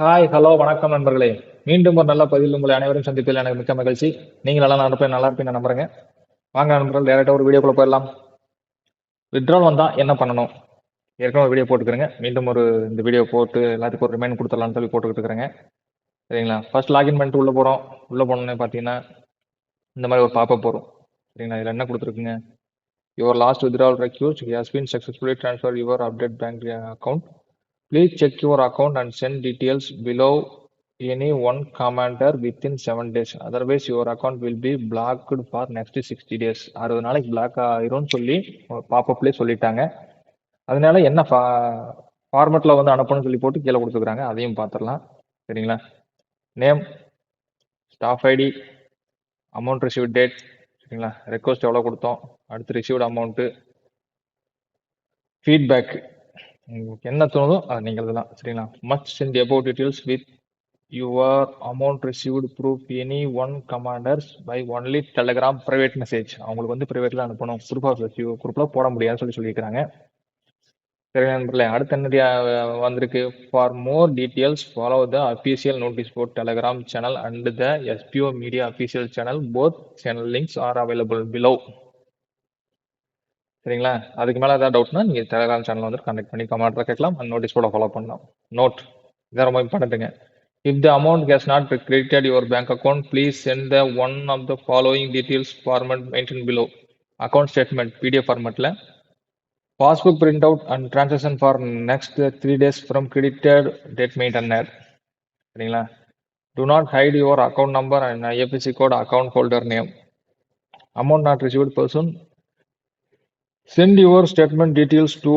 Hi hello வணக்கம் நண்பர்களே. மீண்டும் ஒரு நல்ல பதிவில் உங்களை அனைவரும் சந்திப்பில் எனக்கு மிக்க மகிழ்ச்சி. நீங்கள் நல்லா நடப்பேன் நல்லா இருப்பீங்க நம்புறேங்க வாங்க நண்பர்கள் டேரெக்டாக ஒரு வீடியோக்குள்ள போயிடலாம். வித்ட்ரால் வந்தால் என்ன பண்ணணும்? ஏற்கனவே ஒரு வீடியோ போட்டுக்கிறேங்க. மீண்டும் ஒரு இந்த வீடியோ போட்டு எல்லாத்துக்கும் ஒரு ரிமைண்ட் கொடுத்துடலாம்னு சொல்லி போட்டுக்கிட்டு இருக்கிறேங்க. சரிங்களா? ஃபர்ஸ்ட் லாகின் பண்ணிட்டு உள்ளே போகிறோம் உள்ளே போனோன்னே பார்த்தீங்கன்னா இந்த மாதிரி ஒரு பாப்பப் வரும். சரிங்களா? இதில் என்ன கொடுத்துருக்குங்க? Your last withdrawal request has been successfully transfer your update bank account Please check your account and send details below. Any one commander within seven days. Otherwise, your account will be blocked for next 60 days. அறுபது நாளைக்கு black ஆயிரும்னு சொல்லி பாப்பப்லேயே சொல்லிட்டாங்க. அதனால என்ன ஃபார்மெட்டில் வந்து அனுப்பணும்னு சொல்லி போட்டு கீழே கொடுத்துருக்காங்க. அதையும் பார்த்துடலாம் சரிங்களா? Name staff ID amount receive date சரிங்களா? ரெக்வஸ்ட் எவ்வளோ கொடுத்தோம்? அடுத்து ரிசீவ்டு அமௌண்ட்டு ஃபீட்பேக் உங்களுக்கு என்ன தோணுதோ அது நீங்கள் எழுதலாம் சரிங்களா must send about details with your amount received proof any one commanders by only Telegram private message அவங்களுக்கு வந்து ப்ரைவேட்டில் அனுப்பணும். ப்ரூஃப் ஆஃப் ரிசீவ் குரூப்பில் போட முடியாதுன்னு சொல்லி சொல்லியிருக்காங்க சரி நண்பர்களே அடுத்த என்ன வந்திருக்கு? For more details follow the official notice board Telegram channel and the SPO media official channel both channel links are available below சரிங்களா? அதுக்கு மேலே ஏதாவது டவுட்னா நீங்கள் டெலிகிராம் சேனல் வந்து கண்டெக்ட் பண்ணி கமெண்ட்டில் கேட்கலாம். அந்த நோட்டீஸ் கூட ஃபாலோ பண்ணலாம். நோட் இதான் ரொம்ப இம்பார்ட்டன்ட்டுங்க if the amount has not credited your bank account please send the one of the following details format maintain below account statement PDF ஃபார்மெட்டில் passbook print out and transaction for next three days from credited date maintainer சரிங்களா? Do not hide your account number and IFSC code account holder name amount not received person Send your statement details to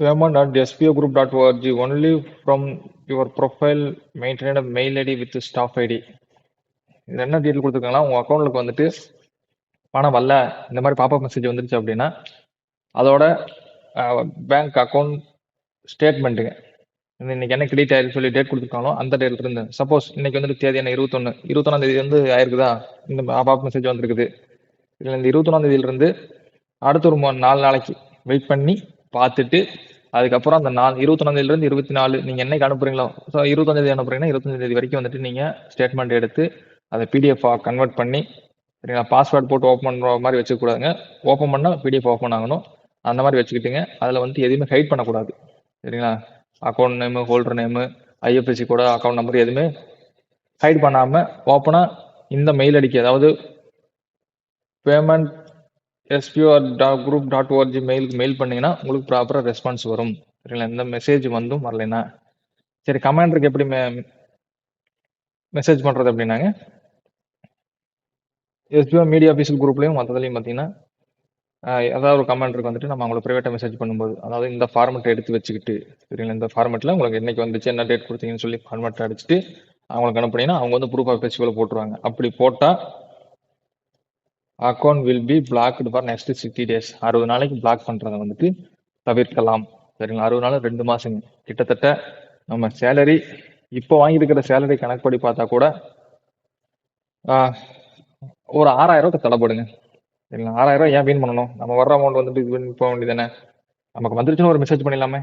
payment at spogroup.org only from your profile maintained mail ID with staff ID. இது என்ன detail கொடுத்துருக்காங்கன்னா உங்கள் அக்கௌண்ட்டுக்கு வந்துட்டு பணம் வரல இந்த மாதிரி பாப்பப் மெசேஜ் வந்துருச்சு அப்படின்னா அதோட பேங்க் அக்கௌண்ட் ஸ்டேட்மெண்ட்டுங்க இன்னைக்கு என்ன கிரெடிட் ஆயிருக்கு சொல்லி டேட் கொடுத்துருக்காங்களோ அந்த டேட்ல இருந்து. சப்போஸ் இன்னைக்கு வந்துட்டு தேதி என்ன இருபத்தொன்னு. இருபத்தொன்னாம் தேதி வந்து ஆயிருக்குதா? இந்த பாப்பப் மெசேஜ் வந்திருக்குது. இல்லை இந்த இருபத்தொன்னாம் தேதியிலிருந்து அடுத்து ஒரு நாலு நாளைக்கு வெயிட் பண்ணி பார்த்துட்டு அதுக்கப்புறம் அந்த நாலு இருபத்தொன்னாந்தேதியிலேருந்து இருபத்தி நாலு நீங்கள் என்னைக்கு அனுப்புறீங்களோ ஸோ இருபத்தஞ்சாந்தேதி அனுப்புறீங்கன்னா இருபத்தஞ்சாந்தேதி வரைக்கும் வந்துட்டு நீங்கள் ஸ்டேட்மெண்ட் எடுத்து அதை பிடிஎஃபாக கன்வெர்ட் பண்ணி சரிங்களா பாஸ்வேர்ட் போட்டு ஓப்பன் பண்ணுற மாதிரி வச்சுக்கூடாதுங்க ஓப்பன் பண்ணால் பிடிஎஃப் ஓப்பன் ஆகணும். அந்த மாதிரி வச்சுக்கிட்டுங்க. அதில் வந்துட்டு எதுவுமே ஹைட் பண்ணக்கூடாது. சரிங்களா? Account name holder name IFSC கூட அக்கௌண்ட் நம்பர் எதுவுமே ஹைட் பண்ணாமல் ஓப்பனாக இந்த மெயில் அடிக்க அதாவது payment SPOR dot group dot ORG மெயிலுக்கு மெயில் பண்ணீங்கன்னா உங்களுக்கு ப்ராப்பராக ரெஸ்பான்ஸ் வரும். சரிங்களா? இந்த மெசேஜ் வந்தும் வரலைன்னா. சரி கமாண்டருக்கு எப்படி மெ மெசேஜ் பண்ணுறது அப்படின்னாங்க S P O media official குரூப்லேயும் மற்றதுலையும் பார்த்தீங்கன்னா ஏதாவது ஒரு கமாண்டருக்கு வந்துட்டு நம்ம அவங்களை ப்ரைவேட்டாக மெசேஜ் பண்ணும்போது. அதாவது இந்த ஃபார்மெட்டை எடுத்து வச்சுக்கிட்டு சரிங்களா? இந்த ஃபார்மெட்டில் உங்களுக்கு என்னைக்கு வந்துச்சு என்ன டேட் கொடுத்தீங்கன்னு சொல்லி ஃபார்மெட்டை அடிச்சுட்டு அவங்களுக்கு அனுப்புனீங்கன்னா அவங்க வந்து ப்ரூஃப் ஆஃப் ஃபெஸ்டிவல் போட்டுருவாங்க. அப்படி போட்டால் account will be blocked for next sixty days அறுபது நாளைக்கு பிளாக் பண்ணுறதை வந்துட்டு தவிர்க்கலாம். சரிங்களா? அறுபது நாள் ரெண்டு மாதங்க கிட்டத்தட்ட நம்ம சேலரி இப்போ வாங்கியிருக்கிற சேலரி கணக்குப்படி பார்த்தா கூட ஒரு ஆறாயிரம் ரூபாய் தடைப்படுங்க. சரிங்களா? ஆறாயிரம் ரூபா ஏன் வீண் பண்ணணும்? நம்ம வர்ற அமௌண்ட் வந்துட்டு இது பண்ணி போக வேண்டியதானே நமக்கு வந்துருச்சுன்னு ஒரு மெசேஜ் பண்ணிடலாமே.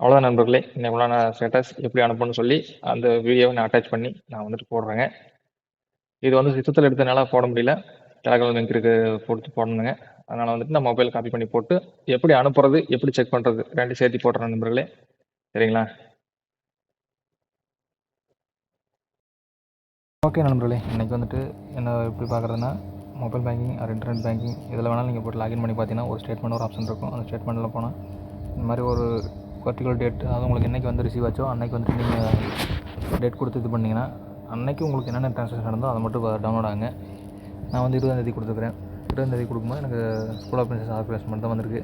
அவ்வளோதான் நண்பர்களே. இன்னைக்குள்ளான ஸ்டேட்டஸ் எப்படி அனுப்பணும்னு சொல்லி அந்த வீடியோவை நான் அட்டாச் பண்ணி நான் வந்துட்டு போடுறேங்க. இது வந்து சித்தத்தில் எடுத்தனால போட முடியல. டெலகிராம் லிங்க் இருக்கு போட்டு போடணுங்க. அதனால் வந்துட்டு நான் மொபைல் காப்பி பண்ணி போட்டு எப்படி அனுப்புறது எப்படி செக் பண்ணுறது ரெண்டு சேர்த்து போடுறேன் நண்பர்களே. சரிங்களா? ஓகே நண்பர்களே இன்றைக்கி வந்துட்டு என்ன எப்படி பார்க்குறதுனா mobile banking or internet banking இதில் வேணாலும் நீங்கள் போட்டு லாகின் பண்ணி பார்த்தீங்கன்னா ஒரு ஸ்டேட்மெண்ட் ஒரு ஆப்ஷன் இருக்கும். அந்த ஸ்டேட்மெண்ட்டில் போனால் இந்த மாதிரி ஒரு பர்டிகுலர் டேட் அதாவது உங்களுக்கு என்றைக்கு வந்து ரிசீவ் ஆச்சோ அன்னைக்கு வந்துட்டு நீங்கள் டேட் கொடுத்து இது பண்ணீங்கன்னா அன்னைக்கு உங்களுக்கு என்னென்ன ட்ரான்ஸ்லேஷன் நடந்தோ அதை மட்டும் டவுன்லோட் ஆகுங்க. நான் வந்து இருபதாந்தேதி கொடுத்துருக்குறேன். இருபதாந்தேதி கொடுக்கும்போது எனக்கு ஸ்கூல் ஆஃப் பிரின்சஸ் ஆர்கனைஸ் மட்டும் தான் வந்திருக்கு.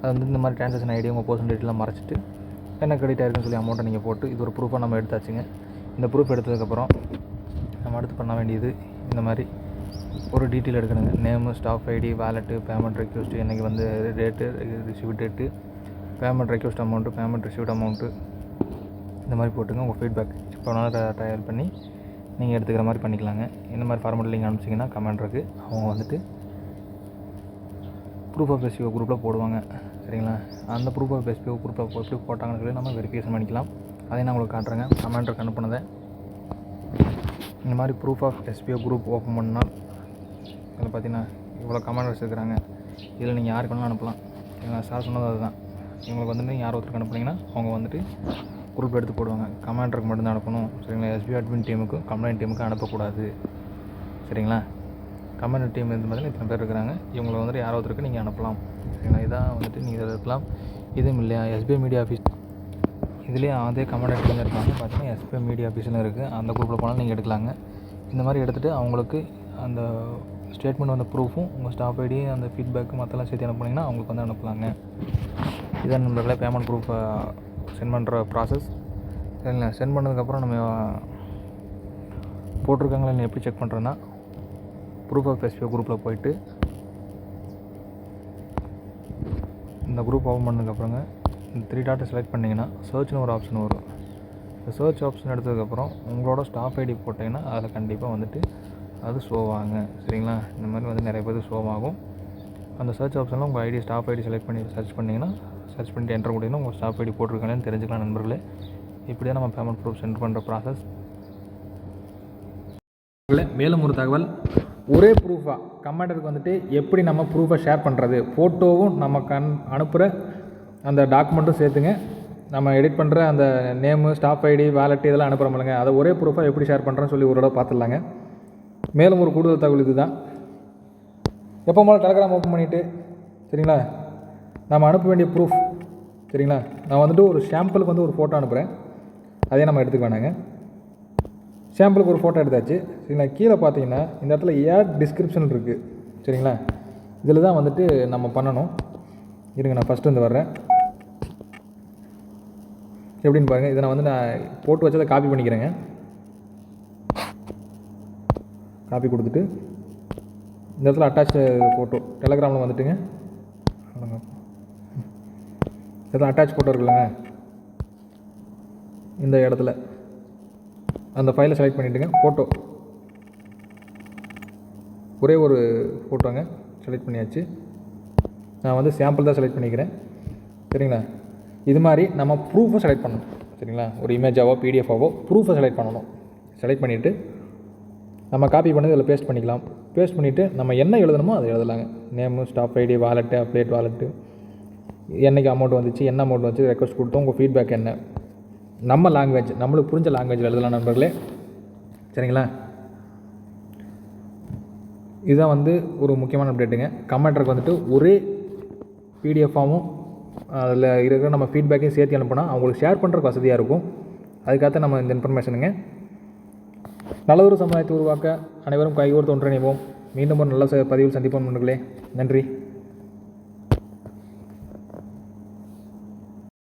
அது வந்து இந்த மாதிரி ட்ரான்ஸ்லேஷன் ஐடி உங்கள் பர்சன் டீட்டெயிலாம் மறைச்சிட்டு என்ன கிரெடிட் ஆயிருக்குன்னு சொல்லி அமௌண்ட்டை நீங்கள் போட்டு இது ஒரு ப்ரூஃபாக நம்ம எடுத்தாச்சுங்க. இந்த ப்ரூஃப் எடுத்ததுக்கப்புறம் நம்ம அடுத்து பண்ண வேண்டியது இந்த மாதிரி ஒரு detail எடுக்கணுங்க. Name staff ID wallet payment request இன்றைக்கி வந்து date receive date payment request amount payment received amount இந்த மாதிரி போட்டுங்க. உங்கள் ஃபீட்பேக் இப்போ வேணாலும் ட்ரையல் பண்ணி நீங்கள் எடுத்துக்கிற மாதிரி பண்ணிக்கலாங்க. இந்த மாதிரி ஃபார்மெட்டில் நீங்கள் அனுப்பிச்சிங்கன்னா கமெண்ட் இருக்குது அவங்க வந்துட்டு ப்ரூஃப் ஆஃப் எஸ்பிஓ குரூப்பில் போடுவாங்க. சரிங்களா? அந்த ப்ரூஃப் ஆஃப் எஸ்பிஓ குரூப்பில் எப்படி போட்டாங்கன்னு சொல்லி நம்ம வெரிஃபிகேஷன் பண்ணிக்கலாம். அதையும் நான் உங்களுக்கு காட்டுறேங்க. கமாண்டருக்கு அனுப்புனதை. இந்த மாதிரி proof of SPO group open பண்ணால் இதில் பார்த்தீங்கன்னா இவ்வளோ கமெண்ட் வச்சுருக்குறாங்க. இதில் நீங்கள் யாருக்கு வேணாலும் அனுப்பலாம். சரிங்களா சார் சொன்னது அதுதான். இவங்களுக்கு வந்துட்டு நீங்கள் யார் ஒருத்தருக்கு அனுப்புனீங்கன்னா அவங்க வந்துட்டு குரூப் எடுத்து போடுவாங்க. கமாண்டருக்கு மட்டும்தான் அனுப்பணும். சரிங்களா? எஸ்பி அட்மின் டீமுக்கும் கம்ப்ளைண்ட் டீமுக்கும் அனுப்பக்கூடாது. சரிங்களா? கம்ப்ளைண்ட் டீம் இருந்து பார்த்தீங்கன்னா இத்தனை பேர் இருக்கிறாங்க. இவங்களை வந்துட்டு யாரோ ஒருத்தருக்கு நீங்கள் அனுப்பலாம். சரிங்களா? இதான் வந்துட்டு நீங்கள் இதை இருக்கலாம் இதுவும் இல்லையா? எஸ்பிஐ மீடியா ஆஃபீஸ் இதுலேயே அதே கமாண்டர் டீம் இருக்காங்க. பார்த்தீங்கன்னா எஸ்பிஐ மீடியா ஆஃபீஸ்னு இருக்குது அந்த குரூப்பில் போனாலும் நீங்கள் எடுக்கலாங்க. இந்த மாதிரி எடுத்துகிட்டு அவங்களுக்கு அந்த ஸ்டேட்மெண்ட் வந்த ப்ரூஃபும் உங்கள் ஸ்டாஃப் ஐடி அந்த ஃபீட்பேக்கு மற்றெல்லாம் சேர்த்து அனுப்புனீங்கன்னா அவங்களுக்கு வந்து அனுப்பலாங்க. இதான் நம்மளுக்குள்ள பேமெண்ட் ப்ரூஃபை சென்ட் பண்ணுற ப்ராசஸ் சரிங்களா சென்ட் பண்ணதுக்கப்புறம் நம்ம போட்டிருக்காங்களா எப்படி செக் பண்ணுறேன்னா ப்ரூஃப் ஆஃப் எஸ்பிஓ குரூப்பில் போயிட்டு இந்த குரூப் ஓப்பன் பண்ணதுக்கப்புறங்க இந்த த்ரீ டாட்டை செலக்ட் பண்ணிங்கன்னா சர்ச்னு ஒரு ஆப்ஷன் வரும். இந்த சர்ச் ஆப்ஷன் எடுத்ததுக்கப்புறம் உங்களோட ஸ்டாஃப் ஐடி போட்டிங்கன்னா அதில் கண்டிப்பாக வந்துட்டு அது ஷோ ஆகுங்க சரிங்களா? இந்த மாதிரி வந்து நிறைய பேர் ஷோ ஆகும். அந்த சர்ச் ஆப்ஷனில் உங்கள் ஐடி ஸ்டாஃப் ஐடி செலக்ட் பண்ணி சர்ச் பண்ணிங்கன்னா சர்ச் பண்ணிட்டு என்ற கொடுத்தீங்கன்னா உங்கள் ஸ்டாஃப் ஐடி போட்டிருக்காங்கன்னு தெரிஞ்சுக்கலாம் நண்பர்களே. இப்படி தான் நம்ம பேமெண்ட் ப்ரூஃப் சென்ட் பண்ணுற ப்ராசஸ் மேலும் ஒரு தகவல். ஒரே ப்ரூஃபாக கமாண்டருக்கு வந்துட்டு எப்படி நம்ம ப்ரூஃபை ஷேர் பண்ணுறது ஃபோட்டோவும் நம்ம கண் அனுப்புகிற அந்த டாக்குமெண்ட்டும் சேர்த்துங்க. நம்ம எடிட் பண்ணுற அந்த நேமு ஸ்டாஃப் ஐடி வேலெட் இதெல்லாம் அனுப்புகிறோம்லங்க அதை ஒரே ப்ரூஃபாக எப்படி ஷேர் பண்ணுறேன்னு சொல்லி ஒரு தடவை பார்த்துடலாங்க. மேலும் ஒரு கூடுதல் தகவல் இதுதான். எப்போ போல டெலகிராம் ஓப்பன் பண்ணிவிட்டு சரிங்களா? நம்ம அனுப்ப வேண்டிய ப்ரூஃப் சரிங்களா? நான் வந்துட்டு ஒரு சாம்பிளுக்கு வந்து ஒரு ஃபோட்டோ அனுப்புகிறேன் அதே நம்ம எடுத்துக்க வேணாங்க. சாம்பிளுக்கு ஒரு ஃபோட்டோ எடுத்தாச்சு. சரிங்களா? கீழே பார்த்தீங்கன்னா இந்த இடத்துல ஏட் டிஸ்கிரிப்ஷன் இருக்குது சரிங்களா? இதில் தான் வந்துட்டு நம்ம பண்ணணும். இருங்க நான் ஃபஸ்ட்டு வந்து வர்றேன். எப்படின்னு பாருங்கள் இதை நான் வந்து நான் போட்டு வச்சதை காப்பி பண்ணிக்கிறேங்க. காப்பி கொடுத்துட்டு இந்த இடத்துல அட்டாச் ஃபோட்டோ டெலகிராமில் வந்துட்டுங்க. எதுவும் அட்டாச் ஃபோட்டோ இருக்குல்லங்க இந்த இடத்துல. அந்த ஃபைலை செலக்ட் பண்ணிவிட்டுங்க ஃபோட்டோ ஒரே ஒரு ஃபோட்டோங்க செலக்ட் பண்ணியாச்சு. நான் வந்து சாம்பிள் தான் செலக்ட் பண்ணிக்கிறேன். சரிங்களா? இது மாதிரி நம்ம ப்ரூஃபை செலக்ட் பண்ணணும். சரிங்களா? ஒரு இமேஜாவோ பிடிஎஃபாவோ ப்ரூஃபை செலக்ட் பண்ணணும். செலக்ட் பண்ணிவிட்டு நம்ம காப்பி பண்ணி இதில் பேஸ்ட் பண்ணிக்கலாம். பேஸ்ட் பண்ணிவிட்டு நம்ம என்ன எழுதணுமோ அதை எழுதலாங்க. Name staff ID wallet update wallet என்னைக்கு அமௌண்ட் வந்துச்சு என்ன அமௌண்ட் வந்துச்சு ரெக்வஸ்ட் கொடுத்தோம் உங்கள் ஃபீட்பேக் என்ன? நம்ம லாங்குவேஜ் நம்மளுக்கு புரிஞ்ச லாங்குவேஜில் எழுதலாம் நண்பர்களே. சரிங்களா? இதுதான் வந்து ஒரு முக்கியமான அப்டேட்டுங்க கமெண்டருக்கு வந்துட்டு ஒரே பிடிஎஃபாகவும் அதில் இருக்கிற நம்ம ஃபீட்பேக்கையும் சேர்த்து அனுப்புனா அவங்களுக்கு ஷேர் பண்ணுறதுக்கு வசதியாக இருக்கும். அதுக்காக நம்ம இந்த இன்ஃபர்மேஷனுங்க நல்லதொரு சமுதாயத்தை உருவாக்க அனைவரும் கைகோர்த்து ஒன்றிணைவோம். மீண்டும் ஒரு நல்ல பதிவில் சந்திப்போம் நண்பர்களே. நன்றி.